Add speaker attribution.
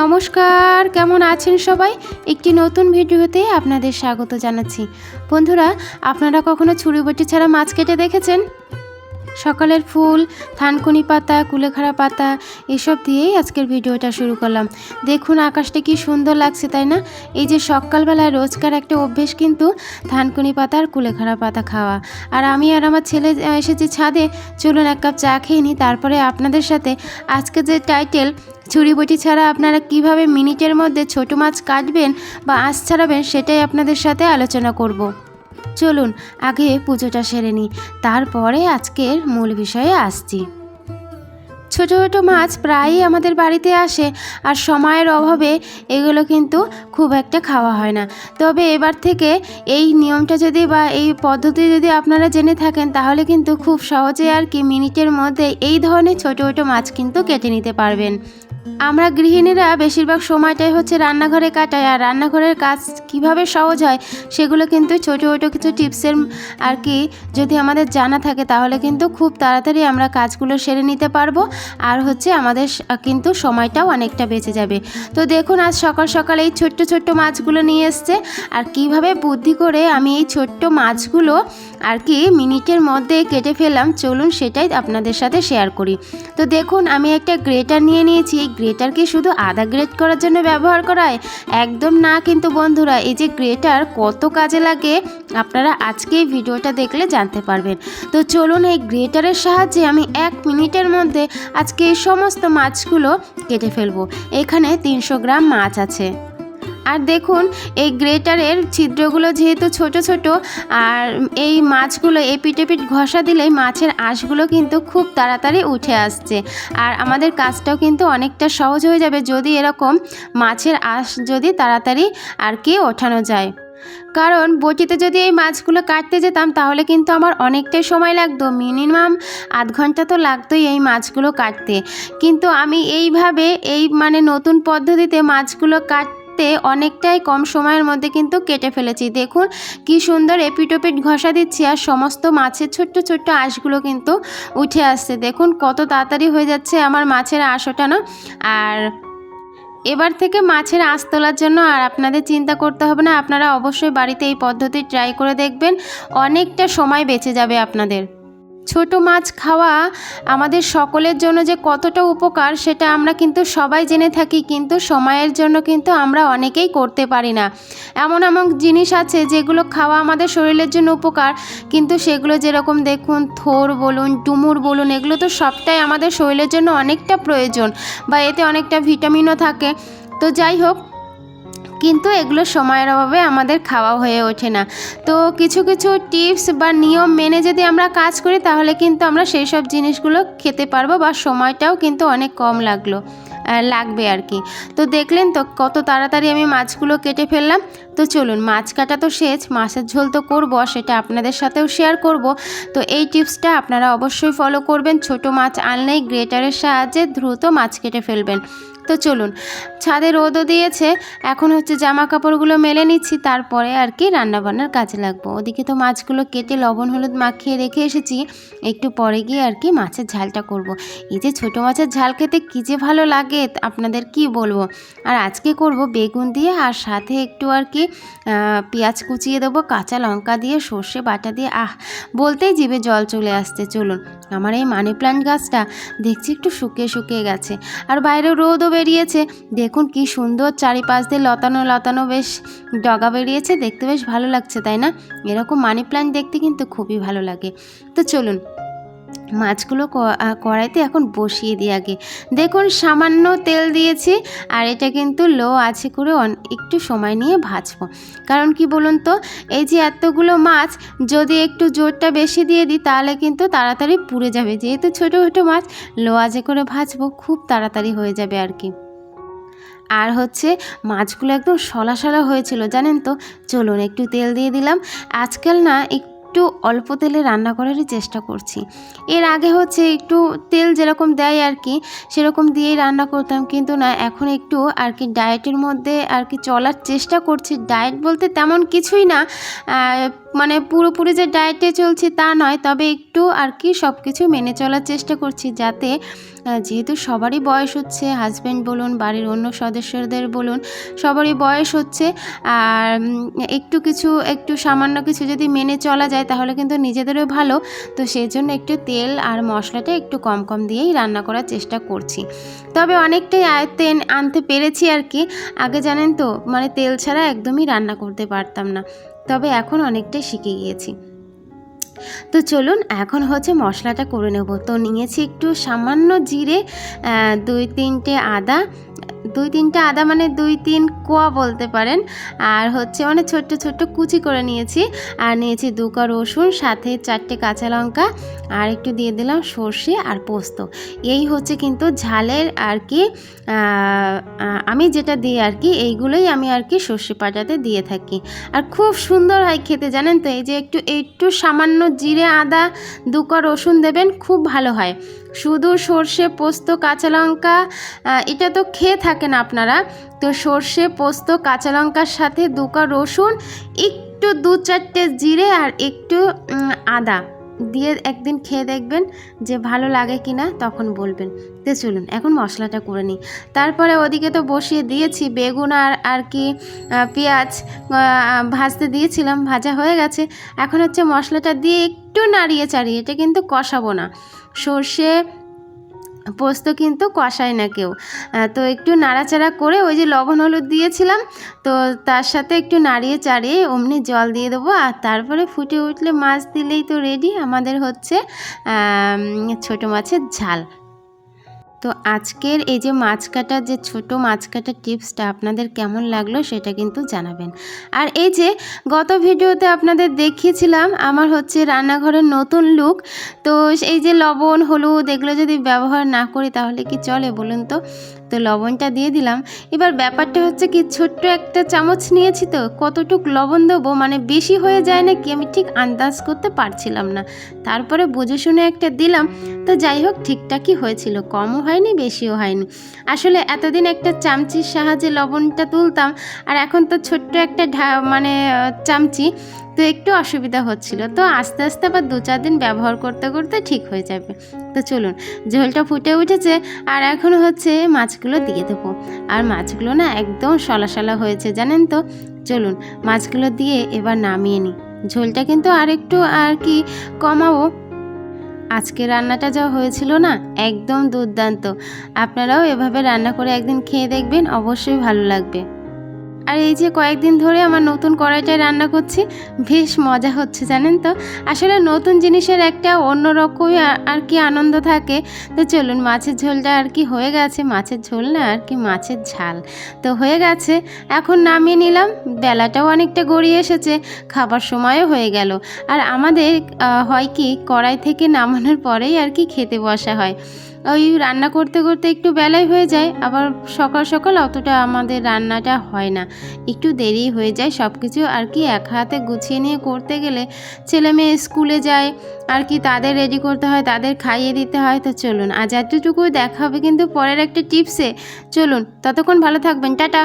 Speaker 1: নমস্কার, কেমন আছেন সবাই? একটি নতুন ভিডিওতে আপনাদের স্বাগত জানাচ্ছি। বন্ধুরা, আপনারা কখনো ছুরি বটি ছাড়া মাছ কেটে দেখেছেন? সকালের ফুল, থানকুনি পাতা, কুলেখাড়া পাতা, এসব দিয়েই আজকের ভিডিওটা শুরু করলাম। দেখুন আকাশটা কি সুন্দর লাগছে, তাই না? এই যে সকালবেলায় রোজকার একটা অভ্যেস কিন্তু থানকুনি পাতা আর কুলেখাড়া পাতা খাওয়া। আর আমি আর আমার ছেলে এসেছি ছাদে। চলুন এক কাপ চা খেয়ে নিই, তারপরে আপনাদের সাথে আজকে যে টাইটেল ছুরি বটি ছাড়া আপনারা কীভাবে মিনিটের মধ্যে ছোট মাছ কাটবেন বা আঁশ ছাড়াবেন সেটাই আপনাদের সাথে আলোচনা করব। চলুন, আগে পুজোটা সেরে নিই। তারপরে আজকের মূল বিষয়ে আসছি। ছোট, ছোটো মাছ প্রায়ই আমাদের বাড়িতে আসে আর সময়ের অভাবে এগুলো কিন্তু খুব একটা খাওয়া হয় না। তবে এবার থেকে এই নিয়মটা যদি বা এই পদ্ধতি যদি আপনারা জেনে থাকেন, তাহলে কিন্তু খুব সহজে আর কি মিনিটের মধ্যে এই ধরনের ছোট, ছোটো মাছ কিন্তু কেটে নিতে পারবেন। আমরা গৃহিণীরা বেশিরভাগ সময়টাই হচ্ছে রান্নাঘরে কাটাই, আর রান্নাঘরের কাজ কীভাবে সহজ হয় সেগুলো কিন্তু ছোটো ছোটো কিছু টিপসের আর কি যদি আমাদের জানা থাকে তাহলে কিন্তু খুব তাড়াতাড়ি আমরা কাজগুলো সেরে নিতে পারব, আর হচ্ছে আমাদের কিন্তু সময়টাও অনেকটা বেঁচে যাবে। তো দেখুন আজ সকাল সকাল এই ছোট্ট ছোট্ট মাছগুলো নিয়ে এসছে, আর কীভাবে বুদ্ধি করে আমি এই ছোট্ট মাছগুলো আর কি মিনিটের মধ্যে কেটে ফেললাম, চলুন সেটাই আপনাদের সাথে শেয়ার করি। তো দেখুন আমি একটা গ্রেটার নিয়ে নিয়েছি, এই গ্রেটার কি শুধু আধা গ্রেট করার জন্য ব্যবহার করায়? একদম না কিন্তু বন্ধুরা, এই যে গ্রেটার কত কাজে লাগে, আপনারা আজকে ভিডিওটা দেখলে জানতে পারবেন। তো চলুন এই গ্রেটারের সাহায্যে আমি এক মিনিটের মধ্যে আজকে এই সমস্ত মাছগুলো কেটে ফেলব। এখানে তিনশো গ্রাম মাছ আছে। আর দেখুন, এই গ্রেটারের ছিদ্রগুলো যেহেতু ছোট ছোট, আর এই মাছগুলো এপিট এপিট ঘষা দিলেই মাছের আঁশগুলো কিন্তু খুব তাড়াতাড়ি উঠে আসছে। আর আমাদের কাজটাও কিন্তু অনেকটা সহজ হয়ে যাবে যদি এরকম মাছের আঁশ যদি তাড়াতাড়ি আর কি ওঠানো যায়। কারণ বটিতে যদি এই মাছগুলো কাটতে যেতাম, তাহলে কিন্তু আমার অনেকটাই সময় লাগতো। মিনিমাম আধ ঘণ্টা তো লাগতোই এই মাছগুলো কাটতে। কিন্তু আমি এইভাবে এই মানে নতুন পদ্ধতিতে মাছগুলো কাটতে অনেকটাই কম সময়ের মধ্যে কিন্তু কেটে ফেলেছি। দেখুন, কি সুন্দর এপিটোপিট ঘষা দিচ্ছি আর সমস্ত মাছের ছোট্ট ছোট্ট আঁশগুলো কিন্তু উঠে আসছে। দেখুন, কত তাড়াতাড়ি হয়ে যাচ্ছে আমার মাছের আঁশ ওঠানো আর এবার থেকে মাছের আঁশ তোলার জন্য আর আপনাদের চিন্তা করতে হবে না, আপনারা অবশ্যই বাড়িতে এই পদ্ধতি ট্রাই করে দেখবেন, অনেকটা সময় বেঁচে যাবে আপনাদের। ছোট মাছ খাওয়া আমাদের সকলের জন্য যে কতটা উপকার, সেটা আমরা কিন্তু সবাই জেনে থাকি, কিন্তু সময়ের জন্য কিন্তু আমরা অনেকেই করতে পারি না। এমন এমন জিনিস আছে যেগুলো খাওয়া আমাদের শরীরের জন্য উপকার, কিন্তু সেগুলো যেরকম দেখুন, থোর বলুন, ডুমুর বলুন, এগুলো তো সবটাই আমাদের শরীরের জন্য অনেকটা প্রয়োজন বা এতে অনেকটা ভিটামিনও থাকে। তো যাই হোক কিন্তু এগুলো সময়ের অভাবে আমাদের খাওয়া হয়ে ওঠে না। তো কিছু কিছু টিপস বা নিয়ম মেনে যদি আমরা কাজ করি, তাহলে কিন্তু আমরা সেই সব জিনিসগুলো খেতে পারব বা সময়টাও কিন্তু অনেক কম লাগল লাগবে আর কি। তো দেখলেন তো কত তাড়াতাড়ি আমি মাছগুলো কেটে ফেললাম। তো চলুন, মাছ কাটা তো শেষ, মাছের ঝোল তো করব, সেটা আপনাদের সাথেও শেয়ার করব। তো এই টিপসটা আপনারা অবশ্যই ফলো করবেন। ছোট মাছ আনলেই গ্রেটারের সাহায্যে দ্রুত মাছ কেটে ফেলবেন। তো চলুন, ছাদে রোদও দিয়েছে, এখন হচ্ছে জামা কাপড়গুলো মেলে নিচ্ছি, তারপরে আর কি রান্নাবান্নার কাজে লাগবো। ওদিকে তো মাছগুলো কেটে লবণ হলুদ মাখিয়ে রেখে এসেছি, একটু পরে গিয়ে আর কি মাছের ঝালটা করব। এই যে ছোটো মাছের ঝাল খেতে কী যে ভালো লাগে, আপনাদের কি বলব? আর আজকে করব বেগুন দিয়ে, আর সাথে একটু আর কি পেঁয়াজ কুচিয়ে দেবো, কাঁচা লঙ্কা দিয়ে, সর্ষে বাটা দিয়ে, আহ, বলতেই জিভে জল চলে আসছে, চলুন। আমার এই মানি প্ল্যান্ট গাছটা দেখছি একটু শুকিয়ে শুকিয়ে গেছে। আর বাইরে রোদও বেরিয়েছে। দেখুন কি সুন্দর চারিপাশ দিয়ে লতানো লতানো বেশ ডগা বেরিয়েছে। দেখতে বেশ ভালো লাগছে, তাই না? এরকম মানি প্ল্যান্ট দেখতে কিন্তু খুবই ভালো লাগে। তো চলুন মাছগুলো কড়াইতে এখন বসিয়ে দিই আগে। দেখুন, সামান্য তেল দিয়েছি আর এটা কিন্তু লো আছে করে একটু সময় নিয়ে ভাজবো। কারণ কি বলুন তো, এই যে এতগুলো মাছ, যদি একটু জোরটা বেশি দিয়ে দিই, তাহলে কিন্তু তাড়াতাড়ি পুড়ে যাবে। যেহেতু ছোটো ছোটো মাছ, লো আজে করে ভাজবো, খুব তাড়াতাড়ি হয়ে যাবে আর কি। আর হচ্ছে, মাছগুলো একদম সলা সলা হয়েছিল, জানেন তো? চলুন, একটু তেল দিয়ে দিলাম। আজকাল না, একটু অল্প তেলে রান্না করারই চেষ্টা করছি। এর আগে হচ্ছে একটু তেল যেরকম দেয় আর কি, সেরকম দিয়েই রান্না করতাম। কিন্তু না, এখন একটু আর কি ডায়েটের মধ্যে আর কি চলার চেষ্টা করছি। ডায়েট বলতে তেমন কিছুই না মানে পুরোপুরি যে ডায়েটে চলছি তা নয়। তবে একটু আর কি সব কিছু মেনে চলার চেষ্টা করছি যাতে যেহেতু সবারই বয়স হচ্ছে হাজব্যান্ড বলুন, বাড়ির অন্য সদস্যদের বলুন, সবারই বয়স হচ্ছে। আর একটু কিছু, একটু সামান্য কিছু যদি মেনে চলা যায়, তাহলে কিন্তু নিজেদেরও ভালো। তো সেই জন্য একটু তেল আর মশলাটা একটু কম কম দিয়েই রান্না করার চেষ্টা করছি। তবে অনেকটাই আয়ত্তে আনতে পেরেছি আর কি। আগে জানেন তো মানে তেল ছাড়া একদমই রান্না করতে পারতাম না। তবে এখন অনেকটাই শিখে গিয়েছি। তো চলুন এখন হচ্ছে মশলাটা করে নেব। তো নিয়েছি একটু সামান্য জিরে দুই তিনটে আদা দুই তিনটে আদা মানে দুই তিন কোয়া বলতে পারেন। আর হচ্ছে মানে ছোট্ট ছোট্ট কুচি করে নিয়েছি। আর নিয়েছি দুকা রসুন, সাথে চারটে কাঁচা লঙ্কা, আর একটু দিয়ে দিলাম সর্ষে আর পোস্ত। এই হচ্ছে কিন্তু ঝালের আর কি আমি যেটা দিই আর কি, এইগুলোই আমি আর কি সর্ষে পাটাতে দিয়ে থাকি। আর খুব সুন্দর হয় খেতে, জানেন তো? এই যে একটু একটু সামান্য জিরে আদা দুকা রসুন দেবেন, খুব ভালো হয়। শুধু সর্ষে, পোস্ত, কাঁচা লঙ্কা এটা তো খেয়ে থাকেন আপনারা। তো সর্ষে, পোস্ত, কাঁচা লঙ্কার সাথে দুকা রসুন, একটু দু চারটে জিরে আর একটু আদা দিয়ে একদিন খেয়ে দেখবেন যে ভালো লাগে কি না তখন বলবেন। তো চলুন, এখন মশলাটা করে নিই। তারপরে ওদিকে তো বসিয়ে দিয়েছি বেগুন আর আর কি পেঁয়াজ ভাজতে দিয়েছিলাম, ভাজা হয়ে গেছে। এখন হচ্ছে মশলাটা দিয়ে একটু নাড়িয়ে চাড়িয়ে এটা কিন্তু কষাবো না। সর্ষে পোস্ত কিন্তু কষায় না কেউ। তো একটু নাড়াচাড়া করে ওই যে লবণ হলুদ দিয়েছিলাম, তো তার সাথে একটু নাড়িয়ে চাড়িয়ে অমনি জল দিয়ে দেবো। আর তারপরে ফুটে উঠলে মাছ দিলেই তো রেডি আমাদের হচ্ছে ছোট মাছের ঝাল। তো আজকের এই যে মাছ কাটার যে ছোট মাছ কাটার টিপসটা আপনাদের কেমন লাগল সেটা কিন্তু জানাবেন। আর এই যে গত ভিডিওতে আপনাদের দেখিয়েছিলাম আমার হচ্ছে রান্নাঘরের নতুন লুক তো এই যে লবণ, হলুদ, এগুলো যদি ব্যবহার না করি তাহলে কি চলে বলুন তো? তো লবণটা দিয়ে দিলাম। এবার ব্যাপারটা হচ্ছে কি, ছোট্ট একটা চামচ নিয়েছি তো, কতটুক লবণ দেবো মানে বেশি হয়ে যায় না কি আমি ঠিক আন্দাজ করতে পারছিলাম না। তারপরে বুঝে শুনে একটা দিলাম, তো যাই হোক ঠিকঠাকই হয়েছিল, কমও হয়নি, বেশিও হয়নি। আসলে এতদিন একটা চামচির সাহায্যে লবণটা তুলতাম, আর এখন তো ছোট্ট একটা ঢা মানে চামচি, তো একটু অসুবিধা হচ্ছিল। তো আস্তে আস্তে আবার দু চার দিন ব্যবহার করতে করতে ঠিক হয়ে যাবে। তো চলুন, ঝোলটা ফুটে উঠেছে আর এখন হচ্ছে মাছগুলো দিয়ে দেবো। আর মাছগুলো না একদম সলা সলা হয়েছে, জানেন তো? চলুন, মাছগুলো দিয়ে এবার নামিয়ে নিই। ঝোলটা কিন্তু আর একটু আর কি কমাবো। আজকে রান্নাটা যা হয়েছিল না একদম দুর্দান্ত। আপনারাও এভাবে রান্না করে একদিন খেয়ে দেখবেন, অবশ্যই ভালো লাগবে। আর এই যে কয়েকদিন ধরে আমার নতুন কড়াইটায় রান্না করছি, বেশ মজা হচ্ছে, জানেন তো? আসলে নতুন জিনিসের একটা অন্যরকমই আর কি আনন্দ থাকে। তো চলুন, মাছের ঝোলটা আর কি হয়ে গেছে। মাছের ঝোল না, আর কি মাছের ঝাল। তো হয়ে গেছে। এখন নামিয়ে নিলাম। বেলাটাও অনেকটা গড়িয়ে এসেছে। খাবার সময়ও হয়ে গেল। আর আমাদের হয় কি, কড়াই থেকে নামানোর পরেই আর কি খেতে বসা হয়। ওই রান্না করতে করতে একটু বেলাই হয়ে যায়, আবার সকাল সকাল অতটা আমাদের রান্নাটা হয় না। একটু দেরি হয়ে যায় সব কিছু আর কি এক হাতে গুছিয়ে নিয়ে করতে গেলে ছেলে মেয়ে স্কুলে যায়, আর কি তাদের রেডি করতে হয়, তাদের খাইয়ে দিতে হয়, তো চলুন। আজ এতটুকু দেখা হবে কিন্তু পরের একটা টিপসে চলুন, ততক্ষণ ভালো থাকবেন, টাটা।